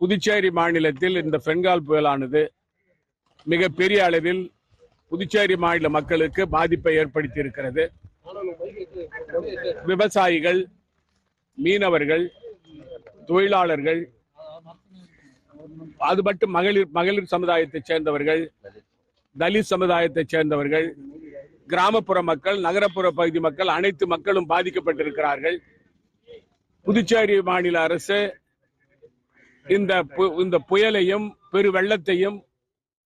புதுச்சேரி மாநிலத்தில் இந்த பெங்கால் புயலானது மிக பெரிய அளவில் புதுச்சேரி மாநில மக்களுக்கு பாதிப்பை ஏற்படுத்தி இருக்கிறது விவசாயிகள் மீனவர்கள் தொழிலாளர்கள் அது மட்டும் மகளிர் மகளிர் சமுதாயத்தைச் சேர்ந்தவர்கள் தலித் சமுதாயத்தைச் சேர்ந்தவர்கள் கிராமப்புற மக்கள் நகரப்புற பகுதி மக்கள் அனைத்து மக்களும் பாதிக்கப்பட்டிருக்கிறார்கள். புதுச்சேரி மாநில அரசு இந்த பு- இந்த புயலையும் பெரு வெள்ளத்தையும்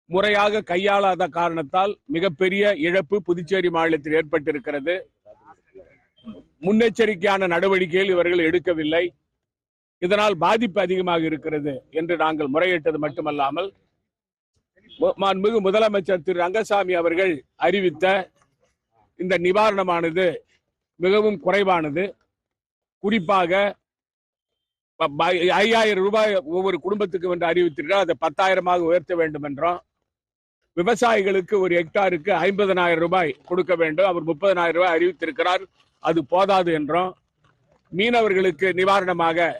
முறையாக கையாளாத காரணத்தால் மிகப்பெரிய இழப்பு புதுச்சேரி மாநிலத்தில் ஏற்பட்டிருக்கிறது. முன்னெச்சரிக்கையான நடவடிக்கைகள் இவர்கள் எடுக்கவில்லை. இதனால் பாதிப்பு அதிகமாக இருக்கிறது என்று நாங்கள் முறையிட்டது மட்டுமல்லாமல் மிகு மாண்புமிகு முதலமைச்சர் திரு. ரங்கசாமி அவர்கள் அறிவித்த இந்த நிவாரணமானது மிகவும் குறைவானது. குறிப்பாக ஐயாயிரம் ரூபாய் ஒவ்வொரு குடும்பத்துக்கு என்று அறிவித்திருக்கிறோம். அதை பத்தாயிரமாக உயர்த்த வேண்டும் என்றோம் விவசாயிகளுக்கு ஒரு ஹெக்டாருக்கு ஐம்பதனாயிரம் ரூபாய் கொடுக்க வேண்டும். அவர் முப்பதனாயிரம் ரூபாய் அறிவித்திருக்கிறார். அது போதாது என்றோம். மீனவர்களுக்கு நிவாரணமாக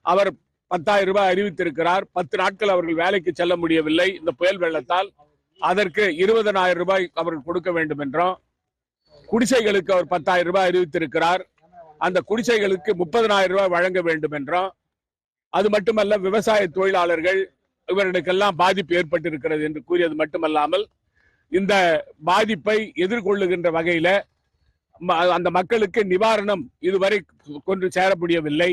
அவர் பத்தாயிரம் ரூபாய் அறிவித்திருக்கிறார். பத்து நாட்கள் அவர்கள் வேலைக்கு செல்ல முடியவில்லை. இந்த புயல் வெள்ளத்தால் அதற்கு இருபதனாயிரம் ரூபாய் அவர்கள் கொடுக்க வேண்டும் என்றோம் குடிசைகளுக்கு அவர் பத்தாயிரம் ரூபாய் அறிவித்திருக்கிறார். அந்த குடிசைகளுக்கு முப்பதனாயிரம் ரூபாய் வழங்க வேண்டும் என்றும் அது மட்டுமல்ல விவசாய தொழிலாளர்கள் இவர்களுக்கெல்லாம் பாதிப்பு ஏற்பட்டிருக்கிறது என்று கூறியது மட்டுமல்லாமல் இந்த பாதிப்பை எதிர்கொள்ளுகின்ற வகையில அந்த மக்களுக்கு நிவாரணம் இதுவரை கொண்டு சேர முடியவில்லை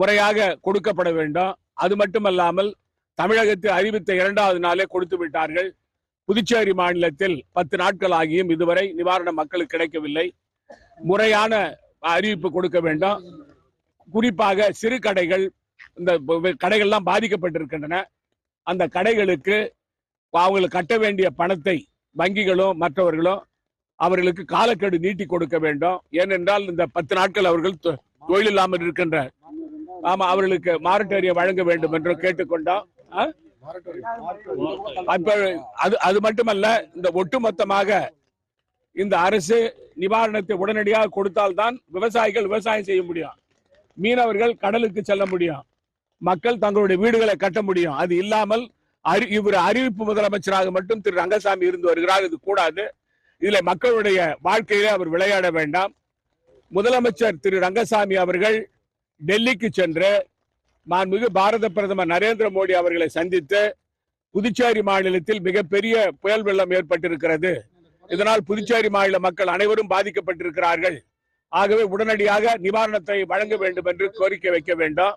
முறையாக கொடுக்கப்பட வேண்டும். அது மட்டுமல்லாமல் தமிழகத்தில் அறிவித்த இரண்டாவது நாளே கொடுத்து விட்டார்கள். புதுச்சேரி மாநிலத்தில் பத்து நாட்கள் ஆகியும் இதுவரை நிவாரணம் மக்களுக்கு கிடைக்கவில்லை. முறையான அறிவிப்பு கொடுக்க வேண்டும். குறிப்பாக சிறு கடைகள் இந்த கடைகள்லாம் பாதிக்கப்பட்டிருக்கின்றன. அந்த கடைகளுக்கு அவங்களுக்கு கட்ட வேண்டிய பணத்தை வங்கிகளும் மற்றவர்களும் அவர்களுக்கு காலக்கெடு நீட்டி கொடுக்க வேண்டும். ஏனென்றால் இந்த பத்து நாட்கள் அவர்கள் தொழில் இல்லாமல் இருக்கின்ற ஆமா அவர்களுக்கு மாரட்டோரிய வழங்க வேண்டும் என்று கேட்டுக்கொண்டோம். அது அது மட்டுமல்ல இந்த ஒட்டுமொத்தமாக இந்த அரசு நிவாரணத்தை உடனடியாக கொடுத்தால்தான் விவசாயிகள் விவசாயம் செய்ய முடியும். மீனவர்கள் கடலுக்கு செல்ல முடியும். மக்கள் தங்களுடைய வீடுகளை கட்ட முடியும். அது இல்லாமல் அறி இவர் அறிவிப்பு முதலமைச்சராக மட்டும் திரு ரங்கசாமி இருந்து வருகிறார். இது கூடாது. இதுல மக்களுடைய வாழ்க்கையிலே அவர் விளையாட வேண்டாம். முதலமைச்சர் திரு ரங்கசாமி அவர்கள் டெல்லிக்கு சென்று மாண்புமிகு பாரத பிரதமர் நரேந்திர மோடி அவர்களை சந்தித்து புதுச்சேரி மாநிலத்தில் மிகப்பெரிய புயல் வெள்ளம் ஏற்பட்டிருக்கிறது. இதனால் புதுச்சேரி மாநில மக்கள் அனைவரும் பாதிக்கப்பட்டிருக்கிறார்கள். ஆகவே உடனடியாக நிவாரணத்தை வழங்க வேண்டும் என்று கோரிக்கை வைக்க வேண்டும்.